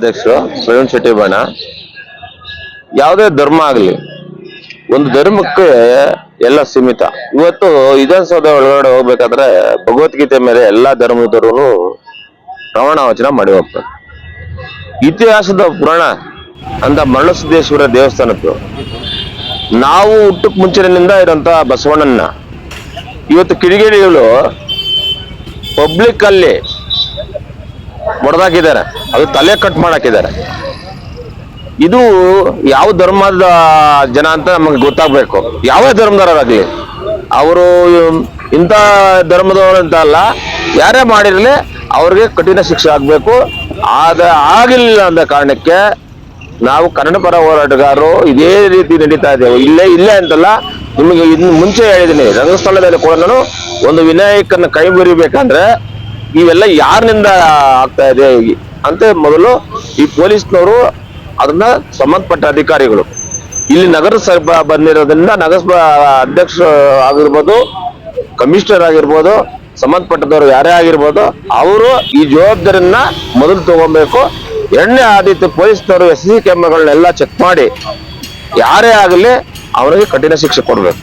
ಜಿಲ್ಲಾಧ್ಯಕ್ಷರು ಪ್ರವೀಣ್ ಶೆಟ್ಟಿ ಬಣ್ಣ ಯಾವುದೇ ಧರ್ಮ ಆಗಲಿ, ಒಂದು ಧರ್ಮಕ್ಕೆ ಎಲ್ಲ ಸೀಮಿತ. ಇವತ್ತು ವಿಧಾನಸೌಧ ಒಳಗಡೆ ಹೋಗ್ಬೇಕಾದ್ರೆ ಭಗವದ್ಗೀತೆ ಮೇಲೆ ಎಲ್ಲಾ ಧರ್ಮದವರು ಪ್ರಮಾಣ ವಚನ ಮಾಡಿ ಹೋಗ್ತಾರೆ. ಇತಿಹಾಸದ ಪುರಾಣ ಅಂತ ಮರಳಸಿದ್ದೇಶ್ವರ ದೇವಸ್ಥಾನದ್ದು. ನಾವು ಹುಟ್ಟಕ್ ಮುಂಚಿನಿಂದ ಇರೋಂಥ ಬಸವಣ್ಣನ ಇವತ್ತು ಕಿಡಿಗೇಡಿಗಳು ಪಬ್ಲಿಕ್ ಅಲ್ಲಿ ಹೊಡೆದಾಕಿದ್ದಾರೆ ಅದು ತಲೆ ಕಟ್ ಮಾಡಾಕಿದ್ದಾರೆ. ಇದು ಯಾವ ಧರ್ಮದ ಜನ ಅಂತ ನಮಗೆ ಗೊತ್ತಾಗ್ಬೇಕು. ಯಾವ ಧರ್ಮದವರಾಗ್ಲಿ? ಅವರು ಇಂಥ ಧರ್ಮದವರು ಅಂತ ಅಲ್ಲ, ಯಾರೇ ಮಾಡಿರಲಿ ಅವ್ರಿಗೆ ಕಠಿಣ ಶಿಕ್ಷೆ ಆಗಬೇಕು. ಆದ ಆಗಿಲ್ಲ ಅಂದ ಕಾರಣಕ್ಕೆ ನಾವು ಕನ್ನಡ ಪರ ಹೋರಾಟಗಾರರು ಇದೇ ರೀತಿ ನಡೀತಾ ಇದ್ದೇವೆ. ಇಲ್ಲೇ ಇಲ್ಲೇ ಅಂತಲ್ಲ, ನಿಮಗೆ ಇನ್ನು ಮುಂಚೆ ಹೇಳಿದ್ದೀನಿ, ರಂಗಸ್ಥಳದಲ್ಲಿ ಕೂಡ ನಾನು ಒಂದು ವಿನಾಯಕನ ಕೈ ಮುರಿಬೇಕಂದ್ರೆ ಇವೆಲ್ಲ ಯಾರಿನಿಂದ ಆಗ್ತಾ ಇದೆ ಅಂತ ಮೊದಲು ಈ ಪೊಲೀಸ್ನವರು ಅದನ್ನ ಸಂಬಂಧಪಟ್ಟ ಅಧಿಕಾರಿಗಳು. ಇಲ್ಲಿ ನಗರಸಭಾ ಬಂದಿರೋದ್ರಿಂದ ನಗರಸಭಾ ಅಧ್ಯಕ್ಷ ಆಗಿರ್ಬೋದು ಕಮಿಷನರ್ ಆಗಿರ್ಬೋದು ಸಂಬಂಧಪಟ್ಟದವರು ಯಾರೇ ಆಗಿರ್ಬೋದು ಅವರು ಈ ಜವಾಬ್ದಾರಿಯನ್ನ ಮೊದಲು ತಗೊಬೇಕು ಎರಡನೇ ಆದಿತ್ಯ ಪೊಲೀಸ್ನವರು ಎಸ್ ಸಿ ಕ್ಯಾಮ್ರಾಗಳನ್ನೆಲ್ಲ ಚೆಕ್ ಮಾಡಿ ಯಾರೇ ಆಗಲಿ ಅವರಿಗೆ ಕಠಿಣ ಶಿಕ್ಷೆ ಕೊಡಬೇಕು.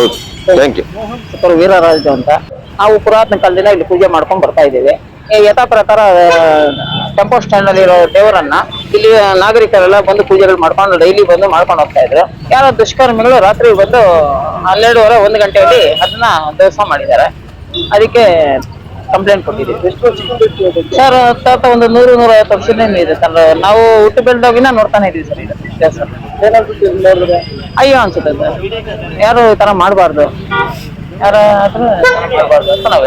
ಓಕೆ ಥ್ಯಾಂಕ್ ಯು ವೀರರಾಜು ಅಂತ. ನಾವು ಪುರಾತನ ಕಾಲದಿಂದ ಇಲ್ಲಿ ಪೂಜೆ ಮಾಡ್ಕೊಂಡು ಬರ್ತಾ ಇದ್ದೇವೆ. ಈ ಯಥಾ ಪ್ರಕಾರ ಟೆಂಪೋ ಸ್ಟ್ಯಾಂಡ್ ಅಲ್ಲಿ ಇರೋ ದೇವರನ್ನ ಇಲ್ಲಿ ನಾಗರಿಕರೆಲ್ಲ ಬಂದು ಪೂಜೆಗಳು ಮಾಡ್ಕೊಂಡು ಡೈಲಿ ಬಂದು ಮಾಡ್ಕೊಂಡು ಹೋಗ್ತಾ ಇದ್ರು. ಯಾರೋ ದುಷ್ಕರ್ಮಿಗಳು ರಾತ್ರಿ ಬಂದು ಹನ್ನೆರಡುವರೆ ಒಂದು ಗಂಟೆಯಲ್ಲಿ ಅದನ್ನ ದೇವಸ್ಥಾನ ಮಾಡಿದ್ದಾರೆ. ಅದಕ್ಕೆ ಕಂಪ್ಲೇಂಟ್ ಕೊಟ್ಟಿದ್ದೀವಿ. ಸರ್ ತಾತ ಒಂದು ನೂರು ನೂರ ಐವತ್ತು ವರ್ಷದಿಂದ ಇದೆ ಸರ್ ನಾವು ಹುಟ್ಟು ಬೆಳೆದಾಗಿನ ನೋಡ್ತಾನೆ ಇದೀವಿ ಸರ್ ಇದು ದೇವಸ್ಥಾನ ಅಯ್ಯೋ ಅನ್ಸುತ್ತೆ ಸರ್ ಯಾರು ಈ ತರ ಮಾಡಬಾರ್ದು. ಆದ್ರೂ ನಾವು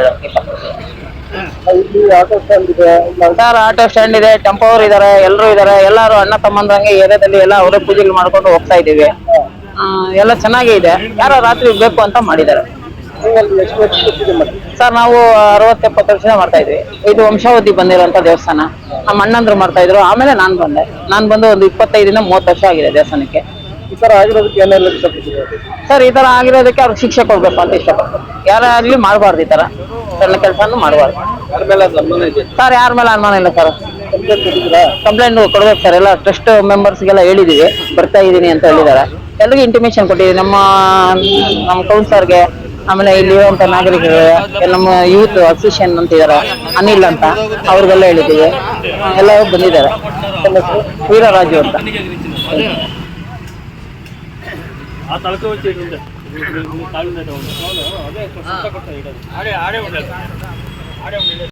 ಸರ್, ಆಟೋ ಸ್ಟ್ಯಾಂಡ್ ಇದೆ, ಟೆಂಪೋ ಅವ್ರು ಇದಾರೆ ಎಲ್ಲರೂ ಇದಾರೆ, ಎಲ್ಲಾರು ಅಣ್ಣ ತಮ್ಮಂದಂಗೆ ಏರಿಯಾದಲ್ಲಿ ಎಲ್ಲ ಅವರೇ ಪೂಜೆಗಳು ಮಾಡ್ಕೊಂಡು ಹೋಗ್ತಾ ಇದೀವಿ ಎಲ್ಲ ಚೆನ್ನಾಗೇ ಇದೆ. ಯಾರೋ ರಾತ್ರಿ ಬೇಕು ಅಂತ ಮಾಡಿದ್ದಾರೆ. ಸರ್, ನಾವು ಅರವತ್ತೆಪ್ಪತ್ತು ವರ್ಷ ಮಾಡ್ತಾ ಇದ್ವಿ. ಇದು ವಂಶಾವಧಿ ಬಂದಿರುವಂತ ದೇವಸ್ಥಾನ. ನಮ್ಮ ಅಣ್ಣಂದ್ರು ಮಾಡ್ತಾ ಇದ್ರು. ಆಮೇಲೆ ನಾನ್ ಬಂದೆ. ನಾನ್ ಬಂದು ಒಂದು ಇಪ್ಪತ್ತೈದರಿಂದ ಮೂವತ್ತು ವರ್ಷ ಆಗಿದೆ ದೇವಸ್ಥಾನಕ್ಕೆ. ಈ ತರ ಆಗಿರೋದಕ್ಕೆ ಏನೆಲ್ಲ ಸರ್ ಈ ತರ ಆಗಿರೋದಕ್ಕೆ ಅವ್ರಿಗೆ ಶಿಕ್ಷೆ ಕೊಡ್ಬೇಕು ಅಂತ ಇಷ್ಟಪಡ್ತಾರೆ. ಯಾರೇ ಆಗ್ಲಿ ಮಾಡಬಾರ್ದು ಈ ತರ. ಸಣ್ಣ ಕೆಲಸನೂ ಮಾಡಬಾರ್ದು. ಸರ್ ಯಾರ ಮೇಲೆ ಅನುಮಾನ ಇಲ್ಲ ಸರ್. ಕಂಪ್ಲೇಂಟ್ ಕೊಡ್ಬೇಕು ಸರ್. ಎಲ್ಲ ಟ್ರಸ್ಟ್ ಮೆಂಬರ್ಸ್ಗೆಲ್ಲ ಹೇಳಿದೀವಿ ಬರ್ತಾ ಇದ್ದೀನಿ ಅಂತ ಹೇಳಿದ್ದಾರೆ. ಎಲ್ಲರಿಗೂ ಇಂಟಿಮೇಷನ್ ಕೊಟ್ಟಿದ್ದೀವಿ. ನಮ್ಮ ನಮ್ಮ ಕೌನ್ಸರ್ಗೆ ಆಮೇಲೆ ಇಲ್ಲಿ ಇರುವಂತ ನಾಗರಿಕರಿಗೆ ನಮ್ಮ ಯೂತ್ ಅಸೋಸಿಯೇಷನ್ ಅಂತ ಇದಾರೆ ಅನಿಲ್ ಅಂತ. ಅವ್ರಿಗೆಲ್ಲ ಹೇಳಿದ್ದೀವಿ. ಎಲ್ಲರೂ ಬಂದಿದ್ದಾರೆ. ವೀರರಾಜು ಅಂತ. ఆ తలతో వచ్చేది ఉంది అదే ఆడే ఉండదు ఆడే ఉండదు